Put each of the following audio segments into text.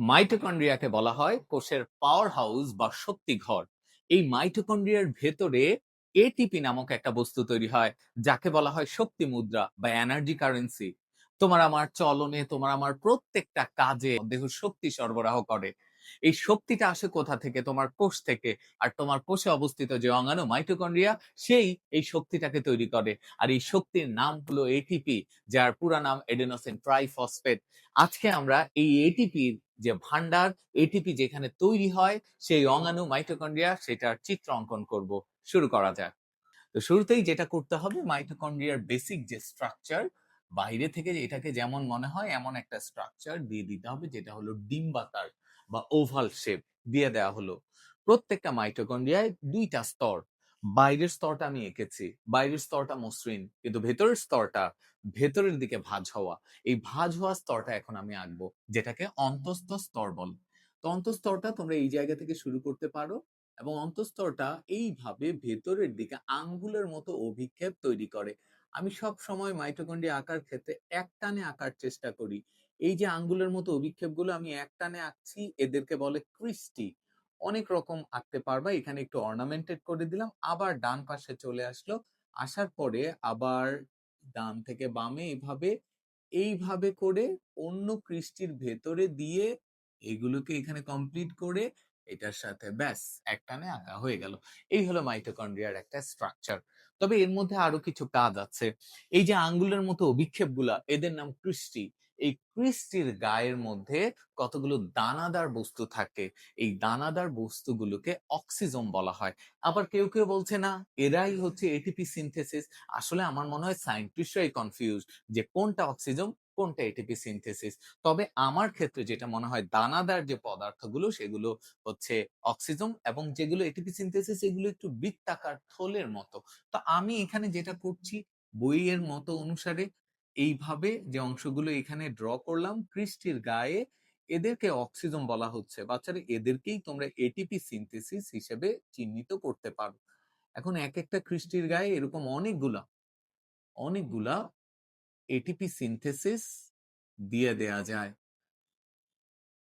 মাইটোকন্ড্রিয়াকে বলা হয় কোষের পাওয়ার হাউস বা শক্তি ঘর এই মাইটোকন্ড্রিয়ার ভেতরে এটিপি নামক একটা বস্তু তৈরি হয়, যাকে বলা হয় শক্তি মুদ্রা বা এনার্জি কারেন্সি তোমার আমার চলনে, তোমার আমার প্রত্যেকটা কাজে দেহ শক্তি সরবরাহ করে। এই শক্তিটা আসে কোথা থেকে? তোমার কোষ থেকে। আর তোমার কোষে অবস্থিত যে অঙ্গাণু মাইটোকন্ড্রিয়া, সেই এই শক্তিটাকে তৈরি করে। আর এই শক্তির নাম হলো এটিপি যার পুরা নাম এডেনোসিন ট্রাইফসফেট আজকে আমরা এই এটিপির যে ভান্ডার এটিপি যেখানে তৈরি হয় সেই অঙ্গাণু মাইটোকন্ড্রিয়া সেটার চিত্র অঙ্কন করব। শুরু করা যাক। তো শুরুতেই যেটা করতে হবে মাইটোকন্ড্রিয়ার বেসিক যে স্ট্রাকচার বাইরে থেকে এটাকে যেমন মনে হয় এমন একটা স্ট্রাকচার দিয়ে দিতে হবে যেটা হলো ডিম্বাকার বা ওভাল শেপ দিয়ে দেওয়া হলো। প্রত্যেকটা মাইটোকন্ড্রিয়ায় দুইটা স্তর বাইরের স্তরটা আমি এঁকেছি। বাইরের স্তরটা মসৃণ, কিন্তু ভেতরের স্তরটা ভেতরের দিকে ভাঁজ হওয়া। এই ভাঁজ হওয়া স্তরটা এখন আমি আঁকবো, যেটাকে অন্তস্থ স্তর বল। তো অন্তঃস্তরটা তোমরা এই জায়গা থেকে শুরু করতে পারো এবং অন্তঃস্তরটা এইভাবে ভেতরের দিকে আঙ্গুলের মতো অভিক্ষেপ তৈরি করে। আমি সব সময় মাইটোকন্ড্রিয়া আঁকার ক্ষেত্রে এক টানে আঁকার চেষ্টা করি। এই যে আঙ্গুলের মতো অভিক্ষেপগুলো আমি এক টানে আঁকছি, এদেরকে বলে ক্রিস্টি। অনেক রকম আঁকতে পারবা। এখানে একটু অর্নামেন্টেড করে দিলাম। আবার ডান পাশে চলে আসলো। আসার পরে আবার ডান থেকে বামে এইভাবে এইভাবে করে অন্য কৃষ্টির ভেতরে দিয়ে এগুলোকে এখানে কমপ্লিট করে এটার সাথে ব্যাস একটানে আঁকা হয়ে গেল। এই হলো মাইটোকন্ড্রিয়ার একটা স্ট্রাকচার তবে এর মধ্যে আরও কিছু কাজ আছে। এই যে আঙ্গুলের মতো অভিক্ষেপগুলা, এদের নাম কৃষ্টি। এই ক্রিস্টির গায়ের মধ্যে কতগুলো দানাদার বস্তু থাকে, এই দানাদার বস্তুগুলোকে অক্সিজম বলা হয়। আবার কেউ কেউ বলছে, না, এরাই হচ্ছে এটিপি সিনথেসিস আসলে আমার মনে হয় সায়েন্টিস্টরাই কনফিউজ যে কোনটা অক্সিজম, কোনটা এটিপি সিনথেসিস তবে আমার ক্ষেত্রে যেটা মনে হয় দানাদার যে পদার্থগুলো, সেগুলো হচ্ছে অক্সিজম এবং যেগুলো এটিপি সিনথেসিস এগুলো একটু বৃত্তাকার থলের মতো। তো আমি এখানে যেটা করছি, বইয়ের মতো অনুসারে এইভাবে যে অংশগুলো এখানে ড্র করলাম, কৃষ্টির গায়ে এদেরকে অক্সিজম বলা হচ্ছে। বাচ্চারা, এদেরকেই তোমরা এটিপি সিনথেসিস হিসেবে চিহ্নিত করতে পারো। এখন এক একটা কৃষ্টির গায়ে এরকম অনেকগুলা অনেকগুলা এটিপি সিনথেসিস দিয়ে দেয়া যায়।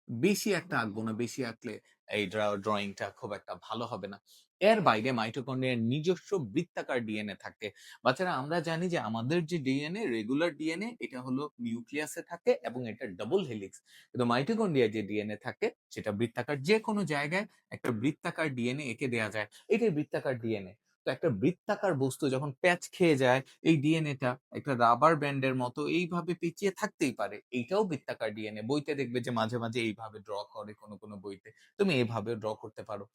বেশি একটা আঁকবো না, বেশি আঁকলে এই ড্রয়িংটা খুব একটা ভালো হবে না। এর বাইরে মাইটোকন্ড্রিয়ার নিজস্ব বৃত্তাকার ডিএনএ থাকে। বাচ্চারা, আমরা জানি যে আমাদের যে ডিএনএ রেগুলার ডিএনএ এটা হলো নিউক্লিয়াসে থাকে এবং এটা ডাবল হেলিক্স কিন্তু মাইটোকন্ড্রিয়ার যে ডিএনএ থাকে, সেটা বৃত্তাকার যে কোনো জায়গায় একটা বৃত্তাকার ডিএনএ একে দেয়া যায়। এটাই বৃত্তাকার ডিএনএ তো একটা বৃত্তাকার বস্তু যখন প্যাচ খেয়ে যায়, এই ডিএনএটা একটা রাবার ব্যান্ডের মতো এইভাবে পেঁচিয়ে থাকতেই পারে। এইটাও বৃত্তাকার ডিএনএ বইতে দেখবে যে মাঝে মাঝে এইভাবে ড্র করে কোনো কোনো বইতে। তুমি এইভাবে ড্র করতে পারো।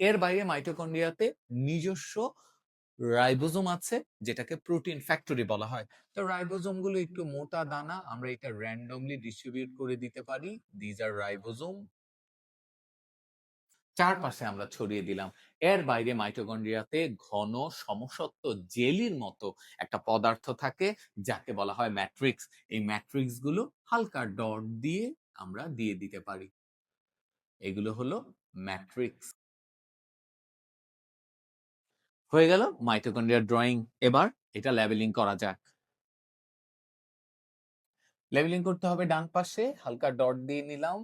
এর বাইরে মাইটোকন্ড্রিয়াতে নিজস্ব রাইবোজোম আছে, যেটাকে প্রোটিন ফ্যাক্টরি বলা হয়। তো রাইবোজোমগুলো একটু মোটা দানা, আমরা এটা র্যান্ডমলি ডিস্ট্রিবিউট করে দিতে পারি। দিজ আর রাইবোজোম চারপাশে আমরা ছড়িয়ে দিলাম। এর বাইরে মাইটোকন্ড্রিয়াতে ঘন সমসত্ব জেলির মতো একটা পদার্থ থাকে, যাকে বলা হয় ম্যাট্রিক্স। এই ম্যাট্রিক্সগুলো হালকা ডট দিয়ে আমরা দিয়ে দিতে পারি। এগুলো হলো ম্যাট্রিক্স। হয়ে গেল মাইটোকন্ড্রিয়ার ড্রয়িং। এবার এটা লেবেলিং করা যাক। লেবেলিং করতে হবে ডান পাশে, হালকা ডট দিয়ে নিলাম।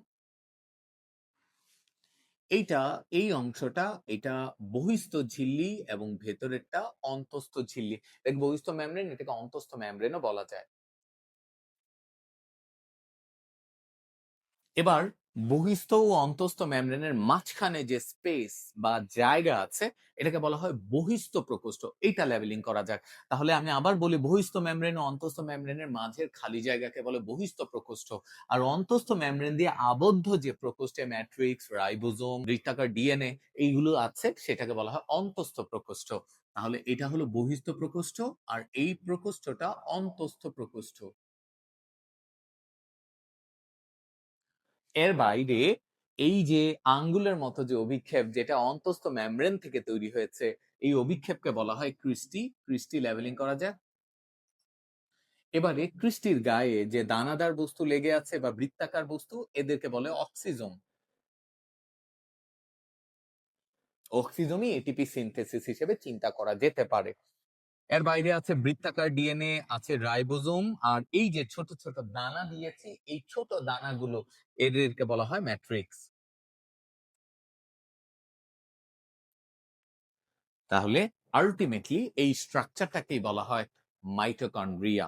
এইটা, এই অংশটা, এটা বহিস্থ ঝিল্লি এবং ভেতরেরটা অন্তস্থ ঝিল্লি। দেখ বহিস্থ ম্যামব্রেন এটাকে অন্তস্থ ম্যামব্রেনও বলা যায়। এবার বহিস্থ ও অন্তস্থ ম্যামব্রেনের মাঝখানে যে স্পেস বা জায়গা আছে, এটাকে বলা হয় বহিস্থ প্রকোষ্ঠ। এইটা লেভেলিং করা যাক। তাহলে আমি আবার বলি বহিস্থ ম্যামব্রেন ও অন্তস্থ ম্যামব্রেনের মাঝের খালি জায়গাকে বলে বহিস্থ প্রকোষ্ঠ। আর অন্তস্থ ম্যামব্রেন দিয়ে আবদ্ধ যে প্রকোষ্ঠে ম্যাট্রিক্স, রাইবোজোম, বৃত্তাকার ডিএনএ এইগুলো আছে, সেটাকে বলা হয় অন্তস্থ প্রকোষ্ঠ। তাহলে এটা হলো বহিস্থ প্রকোষ্ঠ আর এই প্রকোষ্ঠটা অন্তস্থ প্রকোষ্ঠ। এর বাইরে এই যে আঙ্গুলের মতো যে অভিক্ষেপ, যেটা অন্তস্থ ম্যামব্রেন থেকে তৈরি হয়েছে, এই অভিক্ষেপকে বলা হয় ক্রিস্টি ক্রিস্টি লেভেলিং করা যায়। এবারে ক্রিস্টির গায়ে যে দানাদার বস্তু লেগে আছে বা বৃত্তাকার বস্তু, এদেরকে বলে অক্সিজম। অক্সিজমই এটিপি সিনথেসিস হিসেবে চিন্তা করা যেতে পারে। এর বাইরে আছে বৃত্তাকার ডিএনএ আছে রাইবোজোম, আর এই যে ছোট ছোট দানা দিয়েছি, এই ছোট দানাগুলো এদেরকে বলা হয় ম্যাট্রিক্স। তাহলে আলটিমেটলি এই স্ট্রাকচারটাকেই বলা হয় মাইটোকন্ড্রিয়া